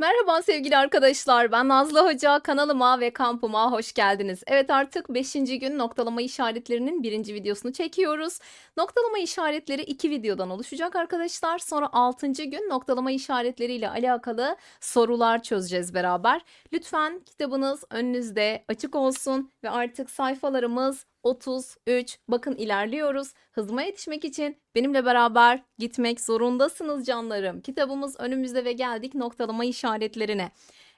Merhaba sevgili arkadaşlar. Ben Nazlı Hoca. Kanalıma ve kampıma hoş geldiniz. Evet artık 5. gün noktalama işaretlerinin birinci videosunu çekiyoruz. Noktalama işaretleri iki videodan oluşacak arkadaşlar. Sonra 6. gün noktalama işaretleriyle alakalı sorular çözeceğiz beraber. Lütfen kitabınız önünüzde açık olsun ve artık sayfalarımız 33. Bakın ilerliyoruz. Hızıma yetişmek için benimle beraber gitmek zorundasınız canlarım. Kitabımız önümüzde ve geldik noktalama işaretlerine.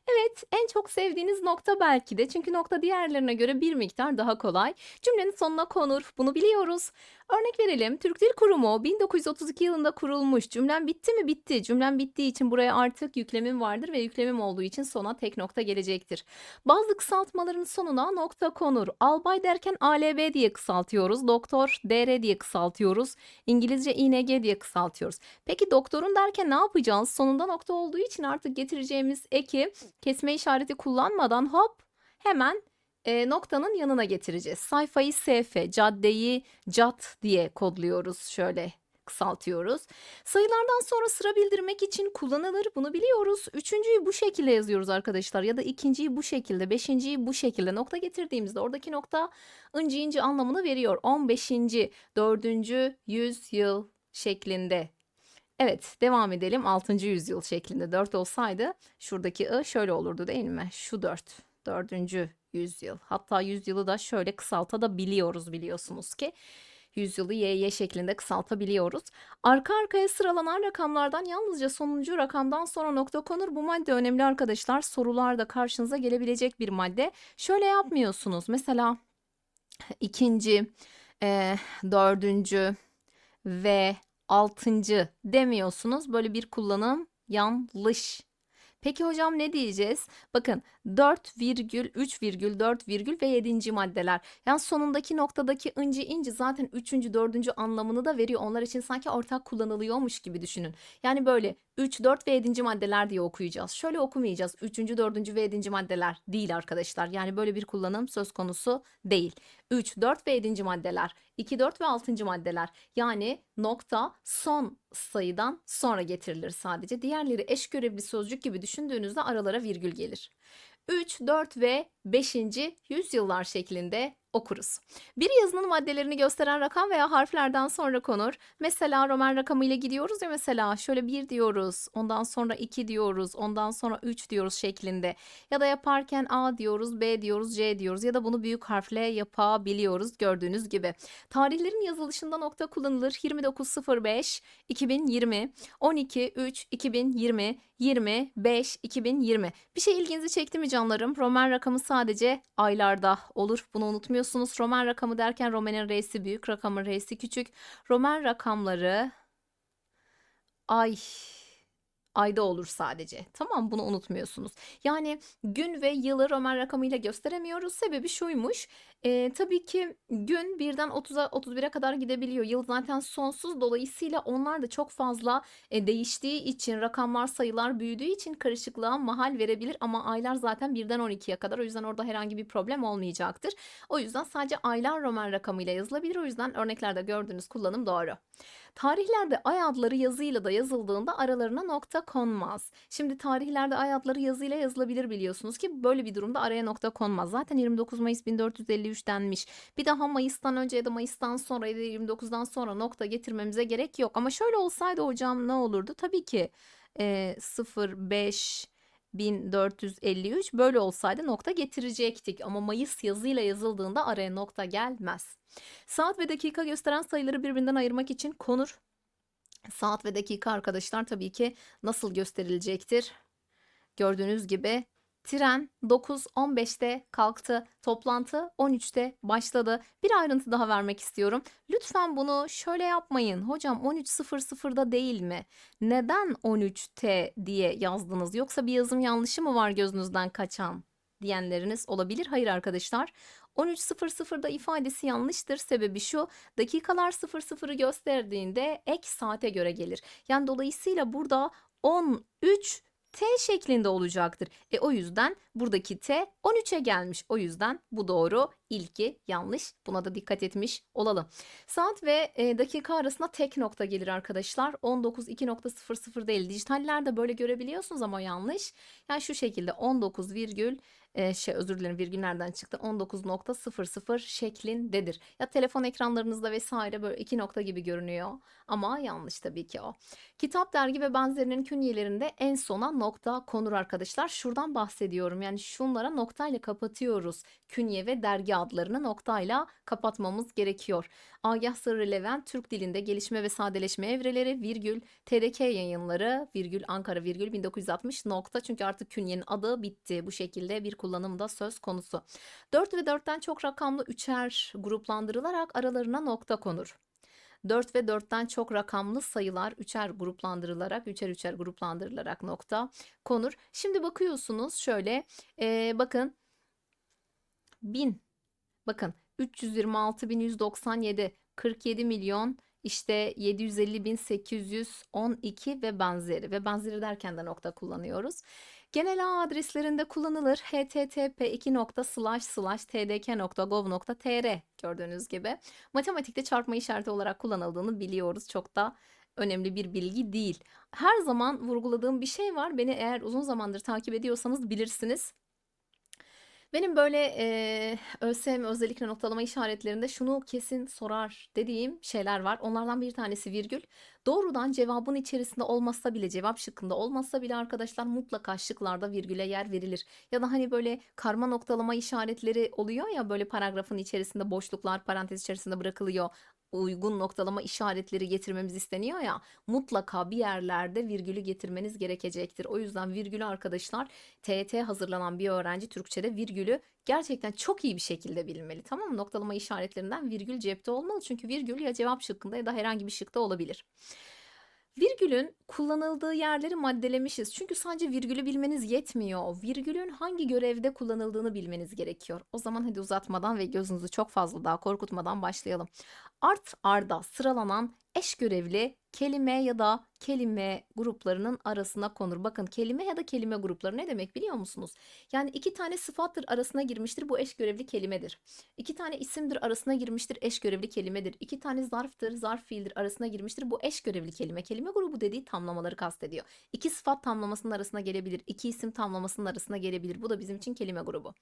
Evet, en çok sevdiğiniz nokta belki de çünkü nokta diğerlerine göre bir miktar daha kolay. Cümlenin sonuna konur, bunu biliyoruz. Örnek verelim, Türk Dil Kurumu 1932 yılında kurulmuş. Cümlem bitti mi? Bitti. Cümlem bittiği için buraya artık yüklemim vardır ve yüklemim olduğu için sona tek nokta gelecektir. Bazı kısaltmaların sonuna nokta konur. Albay derken ALB diye kısaltıyoruz. Doktor DR diye kısaltıyoruz. İngilizce ING diye kısaltıyoruz. Peki doktorun derken ne yapacağız? Sonunda nokta olduğu için artık getireceğimiz eki kesme işareti kullanmadan hop hemen e, noktanın yanına getireceğiz. Sayfayı SF, caddeyi CAT diye kodluyoruz. Şöyle kısaltıyoruz. Sayılardan sonra sıra bildirmek için kullanılır. Bunu biliyoruz. Üçüncüyü bu şekilde yazıyoruz arkadaşlar. Ya da ikinciyi bu şekilde, beşinciyi bu şekilde. Nokta getirdiğimizde oradaki nokta inci inci anlamını veriyor. 15. 4. yüzyıl şeklinde. Evet, devam edelim. 6. yüzyıl şeklinde 4 olsaydı şuradaki ı şöyle olurdu değil mi? Şu 4. 4. yüzyıl. Hatta yüzyılı da şöyle kısaltabiliyoruz biliyorsunuz ki. Yüzyılı YY şeklinde kısaltabiliyoruz. Arka arkaya sıralanan rakamlardan yalnızca sonuncu rakamdan sonra nokta konur. Bu madde önemli arkadaşlar. Sorularda karşınıza gelebilecek bir madde. Şöyle yapmıyorsunuz. Mesela ikinci, e, dördüncü ve altıncı demiyorsunuz. Böyle bir kullanım yanlış. Peki hocam ne diyeceğiz? Bakın 4 virgül, 3 virgül, 4 virgül ve 7. maddeler. Yani sonundaki noktadaki inci inci zaten 3. 4. anlamını da veriyor. Onlar için sanki ortak kullanılıyormuş gibi düşünün. Yani böyle 3, 4 ve 7. maddeler diye okuyacağız. Şöyle okumayacağız. 3. 4. ve 7. maddeler değil arkadaşlar. Yani böyle bir kullanım söz konusu değil. 3, 4 ve 7. maddeler. 2, 4 ve 6. maddeler. Yani nokta son sayıdan sonra getirilir sadece. Diğerleri eş görevli sözcük gibi düşündüğünüzde aralara virgül gelir. 3, 4 ve 5. yüzyıllar şeklinde okuruz. Bir yazının maddelerini gösteren rakam veya harflerden sonra konur. Mesela Roman rakamı ile gidiyoruz ya mesela şöyle 1 diyoruz, ondan sonra 2 diyoruz, ondan sonra 3 diyoruz şeklinde. Ya da yaparken A diyoruz, B diyoruz, C diyoruz ya da bunu büyük harfle yapabiliyoruz gördüğünüz gibi. Tarihlerin yazılışında nokta kullanılır. 29.05 2020, 12.3 2020, 25 2020. Bir şey ilginizi çekti mi canlarım? Roman rakamı sadece aylarda olur. Bunu unutmuyorsunuz. Roman rakamı derken Roman'ın R'si büyük, rakamın R'si küçük. Roman rakamları ay ayda olur sadece. Tamam bunu unutmuyorsunuz. Yani gün ve yılı Roman rakamıyla gösteremiyoruz. Sebebi şuymuş. Ee, tabii ki gün birden 30'a 31'e kadar gidebiliyor. Yıl zaten sonsuz. Dolayısıyla onlar da çok fazla e, değiştiği için rakamlar sayılar büyüdüğü için karışıklığa mahal verebilir. Ama aylar zaten birden 12'ye kadar. O yüzden orada herhangi bir problem olmayacaktır. O yüzden sadece aylar Roman rakamıyla yazılabilir. O yüzden örneklerde gördüğünüz kullanım doğru. Tarihlerde ay adları yazıyla da yazıldığında aralarına nokta konmaz. Şimdi tarihlerde ay adları yazıyla yazılabilir biliyorsunuz ki böyle bir durumda araya nokta konmaz. Zaten 29 Mayıs 1453 denmiş. Bir daha Mayıs'tan önce ya da Mayıs'tan sonra ya da 29'dan sonra nokta getirmemize gerek yok. Ama şöyle olsaydı hocam ne olurdu? Tabii ki e, 05 1453 böyle olsaydı nokta getirecektik ama Mayıs yazıyla yazıldığında araya nokta gelmez. Saat ve dakika gösteren sayıları birbirinden ayırmak için konur. Saat ve dakika arkadaşlar tabii ki nasıl gösterilecektir? Gördüğünüz gibi tren 9.15'te kalktı, toplantı 13'te başladı. Bir ayrıntı daha vermek istiyorum. Lütfen bunu şöyle yapmayın. Hocam 13.00'da değil mi? Neden 13T diye yazdınız? Yoksa bir yazım yanlışı mı var gözünüzden kaçan? diyenleriniz olabilir. Hayır arkadaşlar. 13.00'da ifadesi yanlıştır. Sebebi şu dakikalar 00'ı gösterdiğinde ek saate göre gelir. Yani dolayısıyla burada 13 T şeklinde olacaktır. E o yüzden buradaki T 13'e gelmiş. O yüzden bu doğru İlki yanlış. Buna da dikkat etmiş olalım. Saat ve e, dakika arasında tek nokta gelir arkadaşlar. 19 2.00 değil. Dijitallerde böyle görebiliyorsunuz ama yanlış. Yani şu şekilde 19 virgül e, şey özür dilerim virgül nereden çıktı 19.00 şeklindedir. Ya telefon ekranlarınızda vesaire böyle iki nokta gibi görünüyor ama yanlış tabii ki o. Kitap, dergi ve benzerinin künyelerinde en sona nokta konur arkadaşlar. Şuradan bahsediyorum yani şunlara noktayla kapatıyoruz. Künye ve dergi adlarını noktayla kapatmamız gerekiyor. Agah Sırrı Levent Türk dilinde gelişme ve sadeleşme evreleri virgül TDK yayınları virgül Ankara virgül 1960 nokta çünkü artık künyenin adı bitti. Bu şekilde bir kullanımda söz konusu. 4 ve 4'ten çok rakamlı üçer gruplandırılarak aralarına nokta konur. 4 ve 4'ten çok rakamlı sayılar üçer gruplandırılarak, üçer üçer gruplandırılarak nokta konur. Şimdi bakıyorsunuz şöyle, e, bakın 1000, bakın 326.197, 47 milyon, işte 750.812 ve benzeri ve benzeri derken de nokta kullanıyoruz. Genel ağ adreslerinde kullanılır. http tdk.gov.tr gördüğünüz gibi. Matematikte çarpma işareti olarak kullanıldığını biliyoruz. Çok da önemli bir bilgi değil. Her zaman vurguladığım bir şey var. Beni eğer uzun zamandır takip ediyorsanız bilirsiniz. Benim böyle e, ÖSYM özellikle noktalama işaretlerinde şunu kesin sorar dediğim şeyler var. Onlardan bir tanesi virgül. Doğrudan cevabın içerisinde olmazsa bile cevap şıkkında olmazsa bile arkadaşlar mutlaka şıklarda virgüle yer verilir. Ya da hani böyle karma noktalama işaretleri oluyor ya böyle paragrafın içerisinde boşluklar parantez içerisinde bırakılıyor uygun noktalama işaretleri getirmemiz isteniyor ya mutlaka bir yerlerde virgülü getirmeniz gerekecektir. O yüzden virgülü arkadaşlar TET hazırlanan bir öğrenci Türkçe'de virgülü gerçekten çok iyi bir şekilde bilmeli. Tamam mı? Noktalama işaretlerinden virgül cepte olmalı. Çünkü virgül ya cevap şıkkında ya da herhangi bir şıkta olabilir. Virgülün kullanıldığı yerleri maddelemişiz. Çünkü sadece virgülü bilmeniz yetmiyor. Virgülün hangi görevde kullanıldığını bilmeniz gerekiyor. O zaman hadi uzatmadan ve gözünüzü çok fazla daha korkutmadan başlayalım. Art arda sıralanan eş görevli kelime ya da kelime gruplarının arasına konur. Bakın kelime ya da kelime grupları ne demek biliyor musunuz? Yani iki tane sıfattır arasına girmiştir bu eş görevli kelimedir. İki tane isimdir arasına girmiştir eş görevli kelimedir. İki tane zarftır zarf fiildir arasına girmiştir bu eş görevli kelime. Kelime grubu dediği tamlamaları kastediyor. İki sıfat tamlamasının arasına gelebilir. iki isim tamlamasının arasına gelebilir. Bu da bizim için kelime grubu.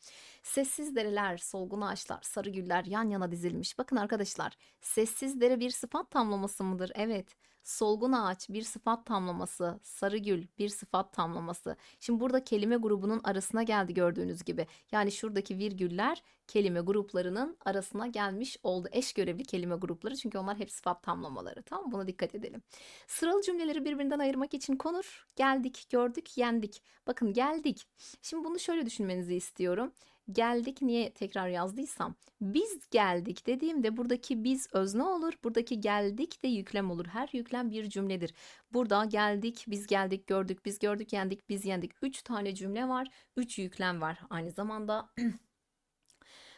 Sessiz dereler, solgun ağaçlar, sarı güller yan yana dizilmiş. Bakın arkadaşlar sessiz dere bir sıfat tamlaması mıdır? Evet. Solgun ağaç bir sıfat tamlaması, sarı gül bir sıfat tamlaması. Şimdi burada kelime grubunun arasına geldi gördüğünüz gibi. Yani şuradaki virgüller kelime gruplarının arasına gelmiş oldu. Eş görevli kelime grupları çünkü onlar hep sıfat tamlamaları. Tamam Buna dikkat edelim. Sıralı cümleleri birbirinden ayırmak için konur. Geldik, gördük, yendik. Bakın geldik. Şimdi bunu şöyle düşünmenizi istiyorum geldik niye tekrar yazdıysam. Biz geldik dediğimde buradaki biz özne olur? Buradaki geldik de yüklem olur. Her yüklem bir cümledir. Burada geldik biz geldik gördük biz gördük yendik biz yendik. Üç tane cümle var üç yüklem var. Aynı zamanda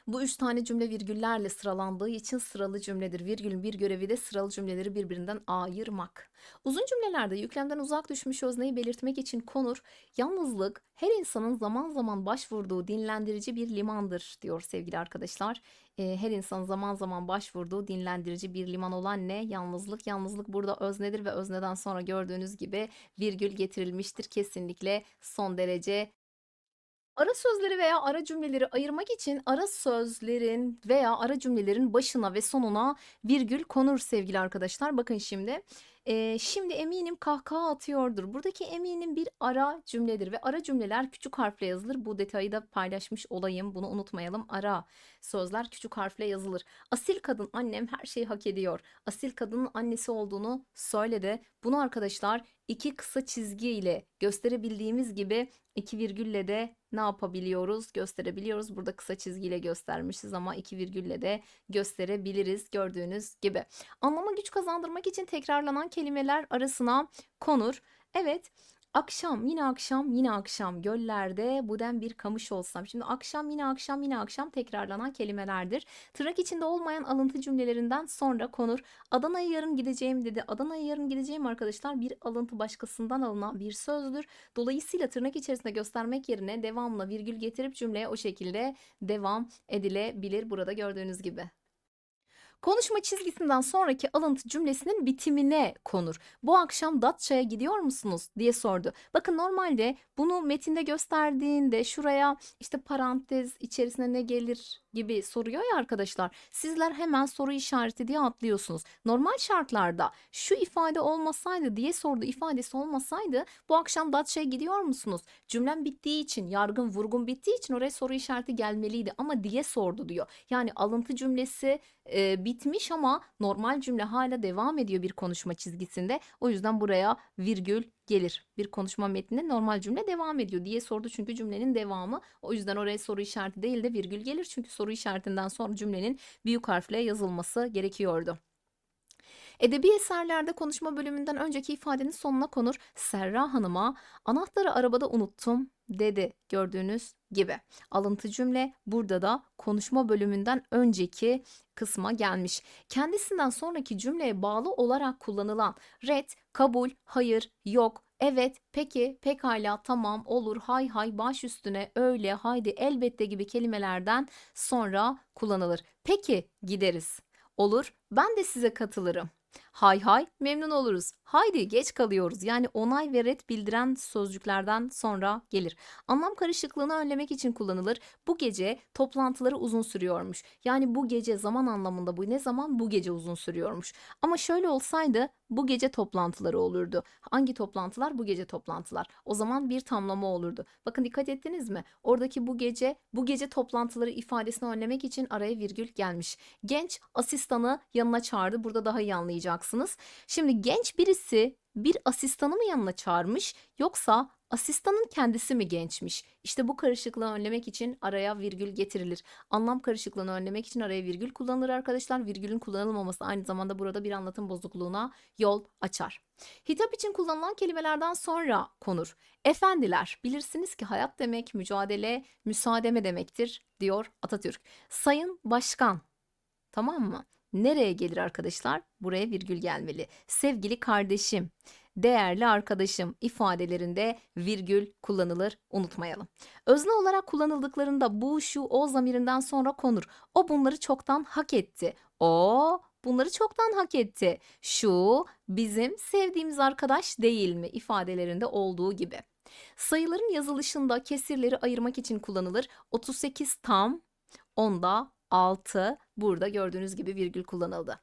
Bu üç tane cümle virgüllerle sıralandığı için sıralı cümledir. Virgülün bir görevi de sıralı cümleleri birbirinden ayırmak. Uzun cümlelerde yüklemden uzak düşmüş özneyi belirtmek için konur. Yalnızlık her insanın zaman zaman başvurduğu dinlendirici bir limandır diyor sevgili arkadaşlar. Ee, her insanın zaman zaman başvurduğu dinlendirici bir liman olan ne? Yalnızlık. Yalnızlık burada öznedir ve özneden sonra gördüğünüz gibi virgül getirilmiştir. Kesinlikle son derece Ara sözleri veya ara cümleleri ayırmak için ara sözlerin veya ara cümlelerin başına ve sonuna virgül konur sevgili arkadaşlar. Bakın şimdi. Ee, şimdi eminim kahkaha atıyordur. Buradaki eminim bir ara cümledir ve ara cümleler küçük harfle yazılır. Bu detayı da paylaşmış olayım. Bunu unutmayalım. Ara sözler küçük harfle yazılır. Asil kadın annem her şeyi hak ediyor. Asil kadının annesi olduğunu söyledi. Bunu arkadaşlar iki kısa çizgi ile gösterebildiğimiz gibi iki virgülle de ne yapabiliyoruz? Gösterebiliyoruz. Burada kısa çizgiyle göstermişiz ama iki virgülle de gösterebiliriz gördüğünüz gibi. Anlama güç kazandırmak için tekrarlanan kelimeler arasına konur. Evet Akşam yine akşam yine akşam göllerde buden bir kamış olsam. Şimdi akşam yine akşam yine akşam tekrarlanan kelimelerdir. Tırnak içinde olmayan alıntı cümlelerinden sonra konur. Adana'ya yarın gideceğim dedi. Adana'ya yarın gideceğim arkadaşlar bir alıntı başkasından alınan bir sözdür. Dolayısıyla tırnak içerisinde göstermek yerine devamla virgül getirip cümleye o şekilde devam edilebilir burada gördüğünüz gibi. Konuşma çizgisinden sonraki alıntı cümlesinin bitimine konur. Bu akşam Datça'ya gidiyor musunuz diye sordu. Bakın normalde bunu metinde gösterdiğinde şuraya işte parantez içerisine ne gelir gibi soruyor ya arkadaşlar. Sizler hemen soru işareti diye atlıyorsunuz. Normal şartlarda şu ifade olmasaydı diye sordu ifadesi olmasaydı bu akşam Datça'ya gidiyor musunuz? Cümlem bittiği için yargın vurgun bittiği için oraya soru işareti gelmeliydi ama diye sordu diyor. Yani alıntı cümlesi e, bitmiş ama normal cümle hala devam ediyor bir konuşma çizgisinde. O yüzden buraya virgül gelir. Bir konuşma metninde normal cümle devam ediyor diye sordu çünkü cümlenin devamı. O yüzden oraya soru işareti değil de virgül gelir. Çünkü soru işaretinden sonra cümlenin büyük harfle yazılması gerekiyordu. Edebi eserlerde konuşma bölümünden önceki ifadenin sonuna konur. Serra Hanım'a anahtarı arabada unuttum dedi gördüğünüz gibi. Alıntı cümle burada da konuşma bölümünden önceki kısma gelmiş. Kendisinden sonraki cümleye bağlı olarak kullanılan red, kabul, hayır, yok, evet, peki, pekala, tamam, olur, hay hay, baş üstüne, öyle, haydi, elbette gibi kelimelerden sonra kullanılır. Peki gideriz. Olur, ben de size katılırım. Hay hay memnun oluruz. Haydi geç kalıyoruz. Yani onay ve red bildiren sözcüklerden sonra gelir. Anlam karışıklığını önlemek için kullanılır. Bu gece toplantıları uzun sürüyormuş. Yani bu gece zaman anlamında bu ne zaman bu gece uzun sürüyormuş. Ama şöyle olsaydı bu gece toplantıları olurdu. Hangi toplantılar? Bu gece toplantılar. O zaman bir tamlama olurdu. Bakın dikkat ettiniz mi? Oradaki bu gece, bu gece toplantıları ifadesini önlemek için araya virgül gelmiş. Genç asistanı yanına çağırdı. Burada daha iyi anlayacaksınız. Şimdi genç birisi bir asistanı mı yanına çağırmış yoksa asistanın kendisi mi gençmiş? İşte bu karışıklığı önlemek için araya virgül getirilir. Anlam karışıklığını önlemek için araya virgül kullanılır arkadaşlar. Virgülün kullanılmaması aynı zamanda burada bir anlatım bozukluğuna yol açar. Hitap için kullanılan kelimelerden sonra konur. Efendiler, bilirsiniz ki hayat demek mücadele, müsaademe demektir diyor Atatürk. Sayın Başkan, tamam mı? Nereye gelir arkadaşlar? Buraya virgül gelmeli. Sevgili kardeşim, değerli arkadaşım ifadelerinde virgül kullanılır unutmayalım. Özne olarak kullanıldıklarında bu, şu, o zamirinden sonra konur. O bunları çoktan hak etti. O bunları çoktan hak etti. Şu bizim sevdiğimiz arkadaş değil mi ifadelerinde olduğu gibi. Sayıların yazılışında kesirleri ayırmak için kullanılır. 38 tam, onda 6 burada gördüğünüz gibi virgül kullanıldı.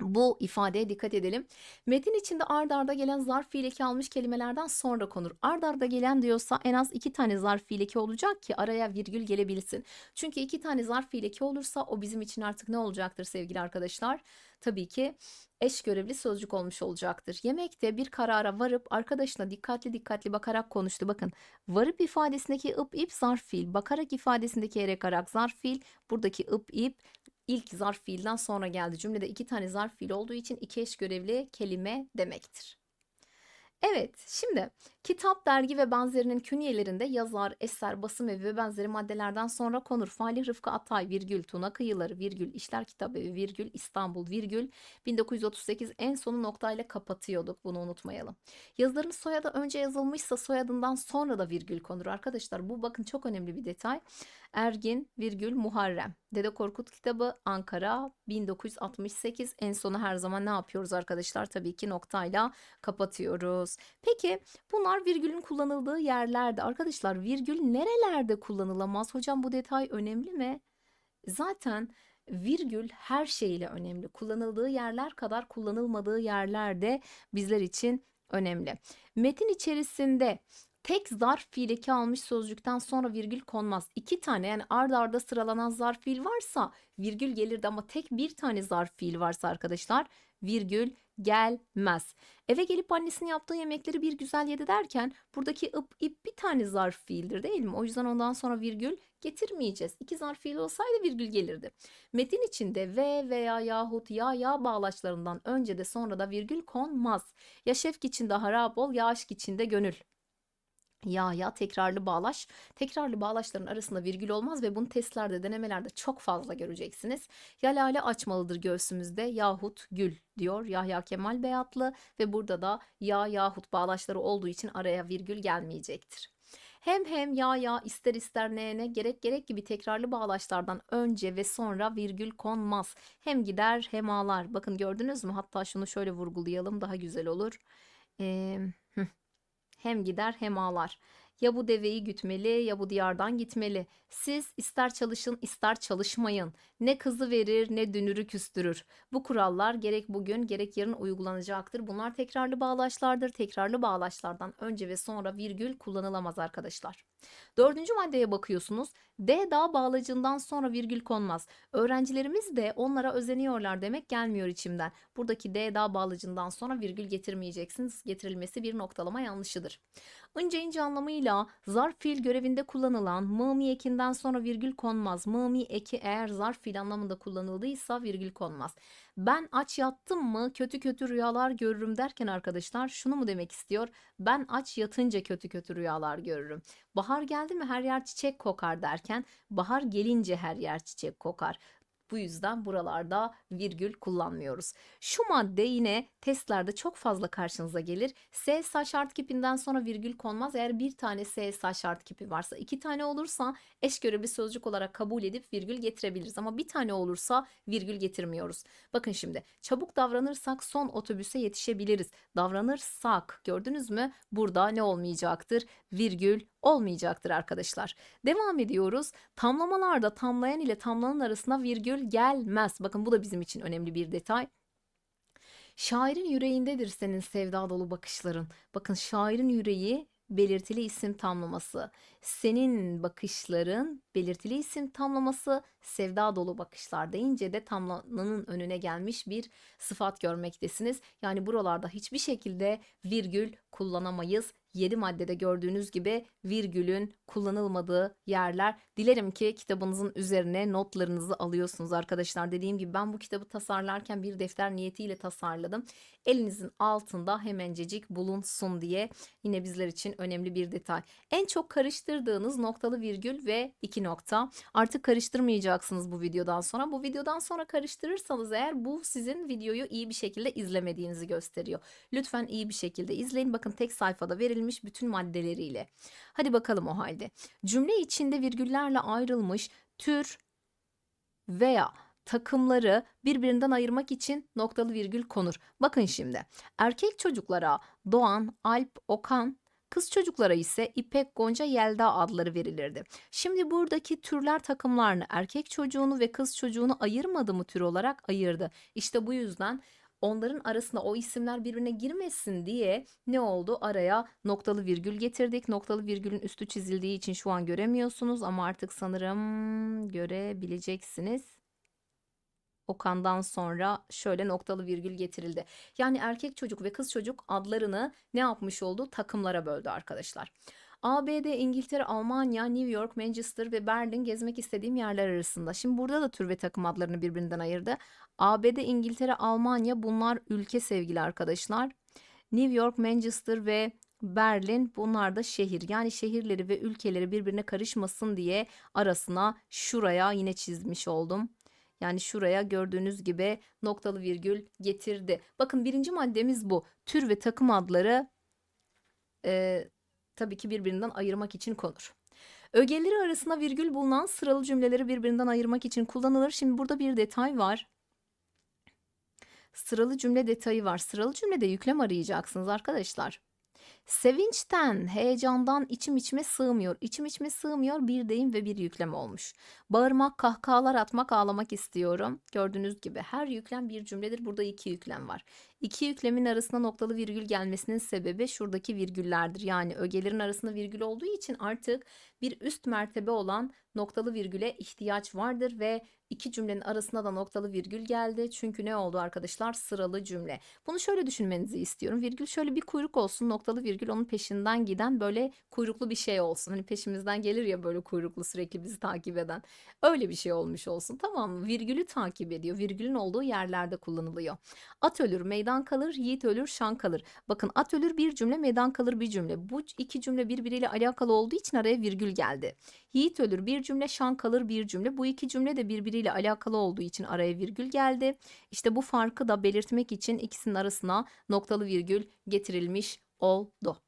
Bu ifadeye dikkat edelim. Metin içinde ard arda gelen zarf fiileki almış kelimelerden sonra konur. Ard arda gelen diyorsa en az iki tane zarf fiileki olacak ki araya virgül gelebilsin. Çünkü iki tane zarf fiileki olursa o bizim için artık ne olacaktır sevgili arkadaşlar? Tabii ki eş görevli sözcük olmuş olacaktır. Yemekte bir karara varıp arkadaşına dikkatli dikkatli bakarak konuştu. Bakın varıp ifadesindeki ıp ip zarf fiil, bakarak ifadesindeki erekarak zarf fiil, buradaki ıp ip ilk zarf fiilden sonra geldi. Cümlede iki tane zarf fiil olduğu için iki eş görevli kelime demektir. Evet, şimdi kitap, dergi ve benzerinin künyelerinde yazar, eser, basım evi ve benzeri maddelerden sonra konur. Falih Rıfkı Atay, virgül, Tuna Kıyıları, virgül, İşler Kitabevi, virgül, İstanbul, virgül, 1938 en sonu noktayla kapatıyorduk. Bunu unutmayalım. Yazarın soyadı önce yazılmışsa soyadından sonra da virgül konur arkadaşlar. Bu bakın çok önemli bir detay. Ergin, virgül, Muharrem. Dede Korkut kitabı Ankara 1968 en sonu her zaman ne yapıyoruz arkadaşlar? Tabii ki noktayla kapatıyoruz. Peki bunlar virgülün kullanıldığı yerlerde. Arkadaşlar virgül nerelerde kullanılamaz? Hocam bu detay önemli mi? Zaten virgül her şeyle önemli. Kullanıldığı yerler kadar kullanılmadığı yerler de bizler için önemli. Metin içerisinde tek zarf fiil eki almış sözcükten sonra virgül konmaz. İki tane yani ard arda sıralanan zarf fiil varsa virgül gelirdi ama tek bir tane zarf fiil varsa arkadaşlar virgül gelmez. Eve gelip annesinin yaptığı yemekleri bir güzel yedi derken buradaki ıp ip bir tane zarf fiildir değil mi? O yüzden ondan sonra virgül getirmeyeceğiz. İki zarf fiil olsaydı virgül gelirdi. Metin içinde ve veya yahut ya ya bağlaçlarından önce de sonra da virgül konmaz. Ya şefk içinde harap ol ya aşk içinde gönül. Ya ya tekrarlı bağlaç. Tekrarlı bağlaçların arasında virgül olmaz ve bunu testlerde, denemelerde çok fazla göreceksiniz. Ya lale açmalıdır göğsümüzde yahut gül diyor Yahya Kemal Beyatlı ve burada da ya yahut bağlaçları olduğu için araya virgül gelmeyecektir. Hem hem ya ya ister ister ne ne gerek gerek gibi tekrarlı bağlaçlardan önce ve sonra virgül konmaz. Hem gider hem ağlar. Bakın gördünüz mü? Hatta şunu şöyle vurgulayalım daha güzel olur. Ee, hıh. Hem gider hem ağlar. Ya bu deveyi gütmeli ya bu diyardan gitmeli. Siz ister çalışın ister çalışmayın. Ne kızı verir ne dünürü küstürür. Bu kurallar gerek bugün gerek yarın uygulanacaktır. Bunlar tekrarlı bağlaçlardır. Tekrarlı bağlaçlardan önce ve sonra virgül kullanılamaz arkadaşlar. Dördüncü maddeye bakıyorsunuz. D daha bağlacından sonra virgül konmaz. Öğrencilerimiz de onlara özeniyorlar demek gelmiyor içimden. Buradaki D daha bağlacından sonra virgül getirmeyeceksiniz. Getirilmesi bir noktalama yanlışıdır. Ince ince anlamıyla zarf fiil görevinde kullanılan mımi ekinden sonra virgül konmaz. Mımi eki eğer zarf fiil anlamında kullanıldıysa virgül konmaz. Ben aç yattım mı kötü kötü rüyalar görürüm derken arkadaşlar şunu mu demek istiyor? Ben aç yatınca kötü kötü rüyalar görürüm. Bahar geldi mi her yer çiçek kokar derken bahar gelince her yer çiçek kokar. Bu yüzden buralarda virgül kullanmıyoruz. Şu madde yine testlerde çok fazla karşınıza gelir. S şart kipinden sonra virgül konmaz. Eğer bir tane S şart kipi varsa iki tane olursa eş görevli sözcük olarak kabul edip virgül getirebiliriz. Ama bir tane olursa virgül getirmiyoruz. Bakın şimdi çabuk davranırsak son otobüse yetişebiliriz. Davranırsak gördünüz mü? Burada ne olmayacaktır? Virgül olmayacaktır arkadaşlar. Devam ediyoruz. Tamlamalarda tamlayan ile tamlanan arasında virgül gelmez. Bakın bu da bizim için önemli bir detay. Şairin yüreğindedir senin sevda dolu bakışların. Bakın şairin yüreği belirtili isim tamlaması. Senin bakışların belirtili isim tamlaması sevda dolu bakışlar deyince de tamlananın önüne gelmiş bir sıfat görmektesiniz. Yani buralarda hiçbir şekilde virgül kullanamayız. 7 maddede gördüğünüz gibi virgülün kullanılmadığı yerler. Dilerim ki kitabınızın üzerine notlarınızı alıyorsunuz arkadaşlar. Dediğim gibi ben bu kitabı tasarlarken bir defter niyetiyle tasarladım. Elinizin altında hemencecik bulunsun diye yine bizler için önemli bir detay. En çok karıştırdığınız noktalı virgül ve iki nokta. Artık karıştırmayacaksınız bu videodan sonra. Bu videodan sonra karıştırırsanız eğer bu sizin videoyu iyi bir şekilde izlemediğinizi gösteriyor. Lütfen iyi bir şekilde izleyin. Bakın tek sayfada verilmiş bütün maddeleriyle. Hadi bakalım o halde. Cümle içinde virgüllerle ayrılmış tür veya takımları birbirinden ayırmak için noktalı virgül konur. Bakın şimdi. Erkek çocuklara Doğan, Alp, Okan, Kız çocuklara ise İpek, Gonca, Yelda adları verilirdi. Şimdi buradaki türler takımlarını erkek çocuğunu ve kız çocuğunu ayırmadı mı tür olarak ayırdı. İşte bu yüzden onların arasında o isimler birbirine girmesin diye ne oldu? Araya noktalı virgül getirdik. Noktalı virgülün üstü çizildiği için şu an göremiyorsunuz ama artık sanırım görebileceksiniz. Okan'dan sonra şöyle noktalı virgül getirildi. Yani erkek çocuk ve kız çocuk adlarını ne yapmış oldu? Takımlara böldü arkadaşlar. ABD, İngiltere, Almanya, New York, Manchester ve Berlin gezmek istediğim yerler arasında. Şimdi burada da tür ve takım adlarını birbirinden ayırdı. ABD, İngiltere, Almanya bunlar ülke sevgili arkadaşlar. New York, Manchester ve Berlin bunlar da şehir. Yani şehirleri ve ülkeleri birbirine karışmasın diye arasına şuraya yine çizmiş oldum. Yani şuraya gördüğünüz gibi noktalı virgül getirdi. Bakın birinci maddemiz bu. Tür ve takım adları e, tabii ki birbirinden ayırmak için konur. Ögeleri arasında virgül bulunan sıralı cümleleri birbirinden ayırmak için kullanılır. Şimdi burada bir detay var. Sıralı cümle detayı var. Sıralı cümlede yüklem arayacaksınız arkadaşlar. Sevinçten, heyecandan içim içime sığmıyor. İçim içime sığmıyor bir deyim ve bir yüklem olmuş. Bağırmak, kahkahalar atmak, ağlamak istiyorum. Gördüğünüz gibi her yüklem bir cümledir. Burada iki yüklem var. İki yüklemin arasına noktalı virgül gelmesinin sebebi şuradaki virgüllerdir. Yani ögelerin arasında virgül olduğu için artık bir üst mertebe olan noktalı virgüle ihtiyaç vardır ve iki cümlenin arasına da noktalı virgül geldi. Çünkü ne oldu arkadaşlar? Sıralı cümle. Bunu şöyle düşünmenizi istiyorum. Virgül şöyle bir kuyruk olsun. Noktalı virgül onun peşinden giden böyle kuyruklu bir şey olsun. Hani peşimizden gelir ya böyle kuyruklu sürekli bizi takip eden. Öyle bir şey olmuş olsun. Tamam mı? Virgülü takip ediyor. Virgülün olduğu yerlerde kullanılıyor. At ölür, meydan kalır, yiğit ölür, şan kalır. Bakın at ölür bir cümle, meydan kalır bir cümle. Bu iki cümle birbiriyle alakalı olduğu için araya virgül geldi. Yiğit ölür bir cümle, şan kalır bir cümle. Bu iki cümle de birbiriyle alakalı olduğu için araya virgül geldi. İşte bu farkı da belirtmek için ikisinin arasına noktalı virgül getirilmiş oldu.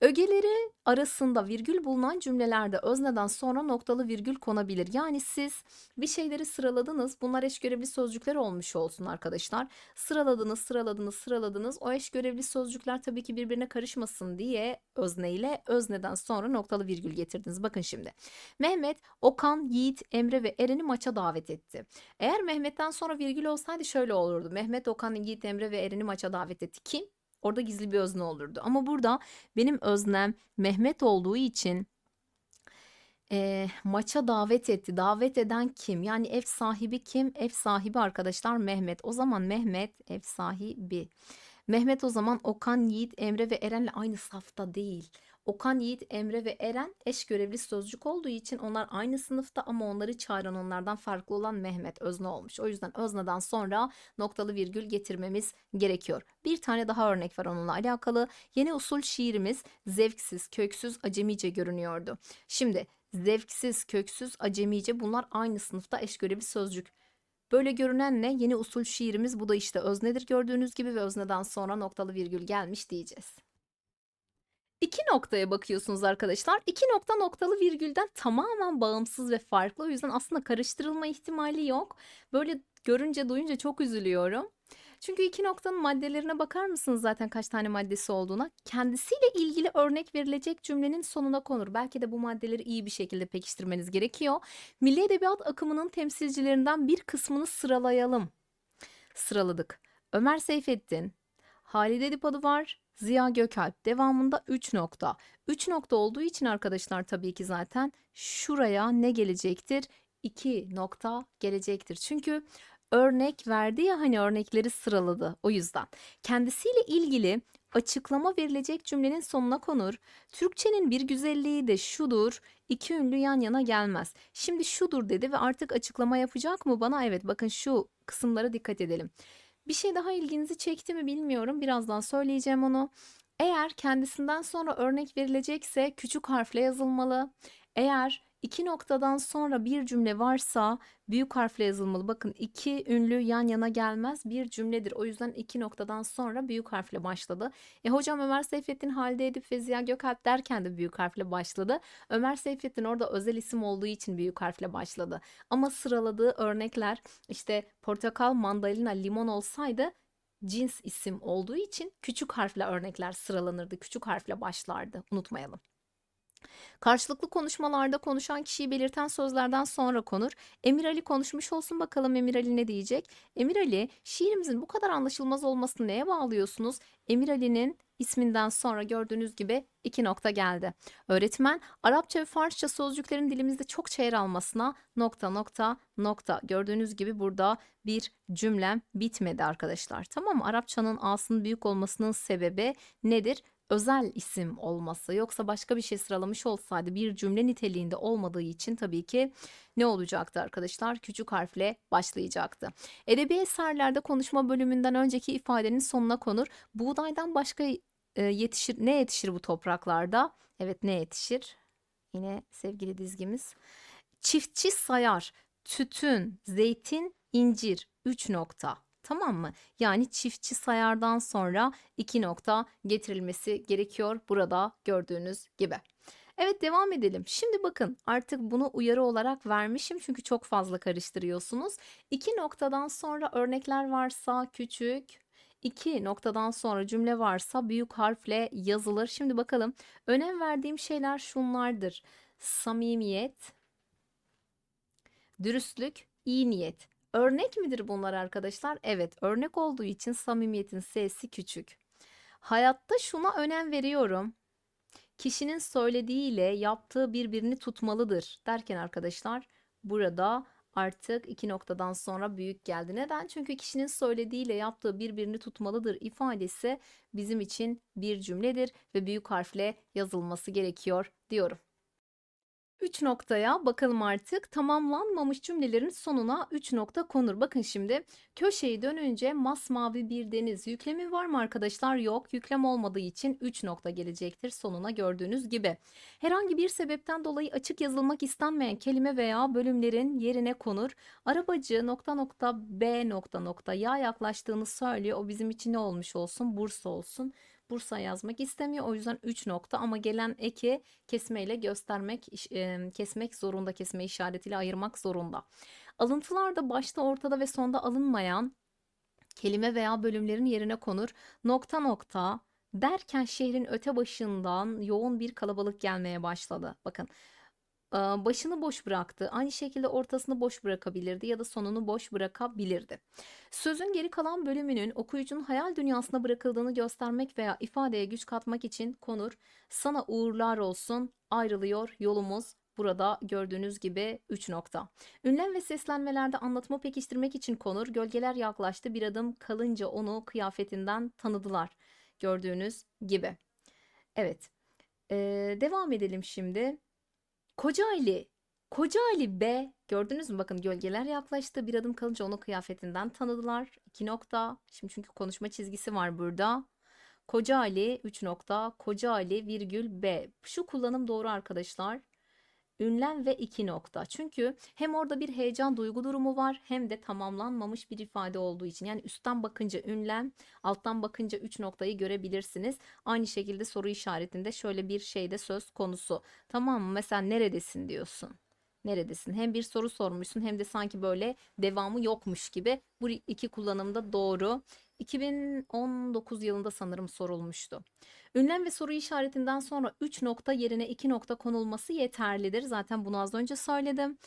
Ögeleri arasında virgül bulunan cümlelerde özneden sonra noktalı virgül konabilir. Yani siz bir şeyleri sıraladınız. Bunlar eş görevli sözcükler olmuş olsun arkadaşlar. Sıraladınız, sıraladınız, sıraladınız. O eş görevli sözcükler tabii ki birbirine karışmasın diye özne ile özneden sonra noktalı virgül getirdiniz. Bakın şimdi. Mehmet, Okan, Yiğit, Emre ve Eren'i maça davet etti. Eğer Mehmet'ten sonra virgül olsaydı şöyle olurdu. Mehmet, Okan, Yiğit, Emre ve Eren'i maça davet etti. Kim? Orada gizli bir özne olurdu. Ama burada benim öznem Mehmet olduğu için e, maça davet etti. Davet eden kim? Yani ev sahibi kim? Ev sahibi arkadaşlar Mehmet. O zaman Mehmet ev sahibi. Mehmet o zaman Okan, Yiğit, Emre ve Eren'le aynı safta değil. Okan, Yiğit, Emre ve Eren eş görevli sözcük olduğu için onlar aynı sınıfta ama onları çağıran onlardan farklı olan Mehmet özne olmuş. O yüzden özneden sonra noktalı virgül getirmemiz gerekiyor. Bir tane daha örnek var onunla alakalı. Yeni usul şiirimiz zevksiz, köksüz, acemice görünüyordu. Şimdi zevksiz, köksüz, acemice bunlar aynı sınıfta eş görevli sözcük. Böyle görünen ne? Yeni usul şiirimiz bu da işte öznedir gördüğünüz gibi ve özneden sonra noktalı virgül gelmiş diyeceğiz. İki noktaya bakıyorsunuz arkadaşlar. İki nokta noktalı virgülden tamamen bağımsız ve farklı. O yüzden aslında karıştırılma ihtimali yok. Böyle görünce duyunca çok üzülüyorum. Çünkü iki noktanın maddelerine bakar mısınız zaten kaç tane maddesi olduğuna? Kendisiyle ilgili örnek verilecek cümlenin sonuna konur. Belki de bu maddeleri iyi bir şekilde pekiştirmeniz gerekiyor. Milli Edebiyat akımının temsilcilerinden bir kısmını sıralayalım. Sıraladık. Ömer Seyfettin, Halide Edip adı var, Ziya Gökalp devamında 3 nokta. 3 nokta olduğu için arkadaşlar tabii ki zaten şuraya ne gelecektir? 2 nokta gelecektir. Çünkü örnek verdi ya hani örnekleri sıraladı o yüzden. Kendisiyle ilgili açıklama verilecek cümlenin sonuna konur. Türkçenin bir güzelliği de şudur. iki ünlü yan yana gelmez. Şimdi şudur dedi ve artık açıklama yapacak mı bana? Evet bakın şu kısımlara dikkat edelim. Bir şey daha ilginizi çekti mi bilmiyorum. Birazdan söyleyeceğim onu. Eğer kendisinden sonra örnek verilecekse küçük harfle yazılmalı. Eğer iki noktadan sonra bir cümle varsa büyük harfle yazılmalı. Bakın iki ünlü yan yana gelmez bir cümledir. O yüzden iki noktadan sonra büyük harfle başladı. E hocam Ömer Seyfettin Halide Edip ve Ziya Gökalp derken de büyük harfle başladı. Ömer Seyfettin orada özel isim olduğu için büyük harfle başladı. Ama sıraladığı örnekler işte portakal, mandalina, limon olsaydı cins isim olduğu için küçük harfle örnekler sıralanırdı. Küçük harfle başlardı. Unutmayalım. Karşılıklı konuşmalarda konuşan kişiyi belirten sözlerden sonra konur. Emir Ali konuşmuş olsun bakalım Emir Ali ne diyecek? Emir Ali, şiirimizin bu kadar anlaşılmaz olmasını neye bağlıyorsunuz? Emir Ali'nin isminden sonra gördüğünüz gibi iki nokta geldi. Öğretmen Arapça ve Farsça sözcüklerin dilimizde çokça yer almasına nokta nokta nokta. Gördüğünüz gibi burada bir cümlem bitmedi arkadaşlar. Tamam mı? Arapçanın A'sının büyük olmasının sebebi nedir? Özel isim olması yoksa başka bir şey sıralamış olsaydı bir cümle niteliğinde olmadığı için tabii ki ne olacaktı arkadaşlar? Küçük harfle başlayacaktı. Edebi eserlerde konuşma bölümünden önceki ifadenin sonuna konur. Buğdaydan başka e, yetişir ne yetişir bu topraklarda? Evet ne yetişir? Yine sevgili dizgimiz. Çiftçi sayar, tütün, zeytin, incir 3 nokta. Tamam mı? Yani çiftçi sayardan sonra iki nokta getirilmesi gerekiyor burada gördüğünüz gibi. Evet devam edelim. Şimdi bakın artık bunu uyarı olarak vermişim çünkü çok fazla karıştırıyorsunuz. İki noktadan sonra örnekler varsa küçük, iki noktadan sonra cümle varsa büyük harfle yazılır. Şimdi bakalım önem verdiğim şeyler şunlardır. Samimiyet, dürüstlük, iyi niyet. Örnek midir bunlar arkadaşlar? Evet, örnek olduğu için samimiyetin S'si küçük. Hayatta şuna önem veriyorum. Kişinin söylediğiyle yaptığı birbirini tutmalıdır derken arkadaşlar burada artık iki noktadan sonra büyük geldi. Neden? Çünkü kişinin söylediğiyle yaptığı birbirini tutmalıdır ifadesi bizim için bir cümledir ve büyük harfle yazılması gerekiyor diyorum. 3 noktaya bakalım artık. Tamamlanmamış cümlelerin sonuna 3 nokta konur. Bakın şimdi köşeyi dönünce masmavi bir deniz yüklemi var mı arkadaşlar? Yok. Yüklem olmadığı için 3 nokta gelecektir sonuna gördüğünüz gibi. Herhangi bir sebepten dolayı açık yazılmak istenmeyen kelime veya bölümlerin yerine konur. Arabacı nokta nokta B nokta nokta ya yaklaştığını söylüyor. O bizim için ne olmuş olsun? Bursa olsun. Bursa yazmak istemiyor. O yüzden 3 nokta ama gelen eki kesmeyle göstermek, kesmek zorunda, kesme işaretiyle ayırmak zorunda. Alıntılar da başta, ortada ve sonda alınmayan kelime veya bölümlerin yerine konur. Nokta nokta derken şehrin öte başından yoğun bir kalabalık gelmeye başladı. Bakın başını boş bıraktı. Aynı şekilde ortasını boş bırakabilirdi ya da sonunu boş bırakabilirdi. Sözün geri kalan bölümünün okuyucunun hayal dünyasına bırakıldığını göstermek veya ifadeye güç katmak için konur. Sana uğurlar olsun, ayrılıyor yolumuz. Burada gördüğünüz gibi 3 nokta. Ünlem ve seslenmelerde anlatımı pekiştirmek için konur. Gölgeler yaklaştı bir adım kalınca onu kıyafetinden tanıdılar. Gördüğünüz gibi. Evet. Ee, devam edelim şimdi. Koca Ali. Koca Ali B. Gördünüz mü? Bakın gölgeler yaklaştı. Bir adım kalınca onu kıyafetinden tanıdılar. 2 nokta. Şimdi çünkü konuşma çizgisi var burada. Koca Ali 3 nokta. Koca Ali virgül B. Şu kullanım doğru arkadaşlar. Ünlem ve iki nokta. Çünkü hem orada bir heyecan duygu durumu var hem de tamamlanmamış bir ifade olduğu için. Yani üstten bakınca ünlem, alttan bakınca üç noktayı görebilirsiniz. Aynı şekilde soru işaretinde şöyle bir şeyde söz konusu. Tamam mı? Mesela neredesin diyorsun. Neredesin? Hem bir soru sormuşsun hem de sanki böyle devamı yokmuş gibi. Bu iki kullanımda doğru. 2019 yılında sanırım sorulmuştu. Ünlem ve soru işaretinden sonra 3 nokta yerine 2 nokta konulması yeterlidir. Zaten bunu az önce söyledim.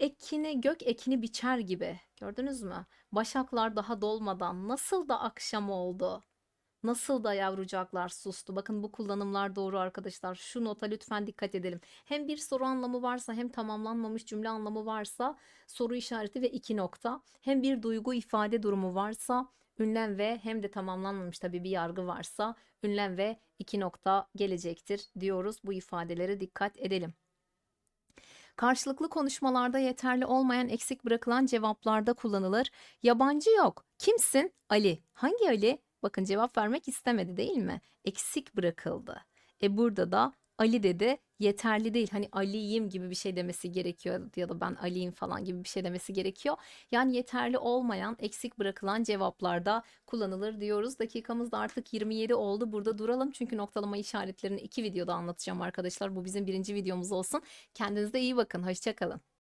Ekini gök ekini biçer gibi. Gördünüz mü? Başaklar daha dolmadan nasıl da akşam oldu. Nasıl da yavrucaklar sustu. Bakın bu kullanımlar doğru arkadaşlar. Şu nota lütfen dikkat edelim. Hem bir soru anlamı varsa hem tamamlanmamış cümle anlamı varsa soru işareti ve iki nokta. Hem bir duygu ifade durumu varsa ünlem ve hem de tamamlanmamış tabii bir yargı varsa ünlem ve iki nokta gelecektir diyoruz. Bu ifadelere dikkat edelim. Karşılıklı konuşmalarda yeterli olmayan eksik bırakılan cevaplarda kullanılır. Yabancı yok. Kimsin? Ali. Hangi Ali? Bakın cevap vermek istemedi değil mi? Eksik bırakıldı. E burada da Ali dedi yeterli değil. Hani Ali'yim gibi bir şey demesi gerekiyor ya da ben Ali'yim falan gibi bir şey demesi gerekiyor. Yani yeterli olmayan, eksik bırakılan cevaplarda kullanılır diyoruz. Dakikamız da artık 27 oldu. Burada duralım çünkü noktalama işaretlerini iki videoda anlatacağım arkadaşlar. Bu bizim birinci videomuz olsun. Kendinize iyi bakın. Hoşçakalın.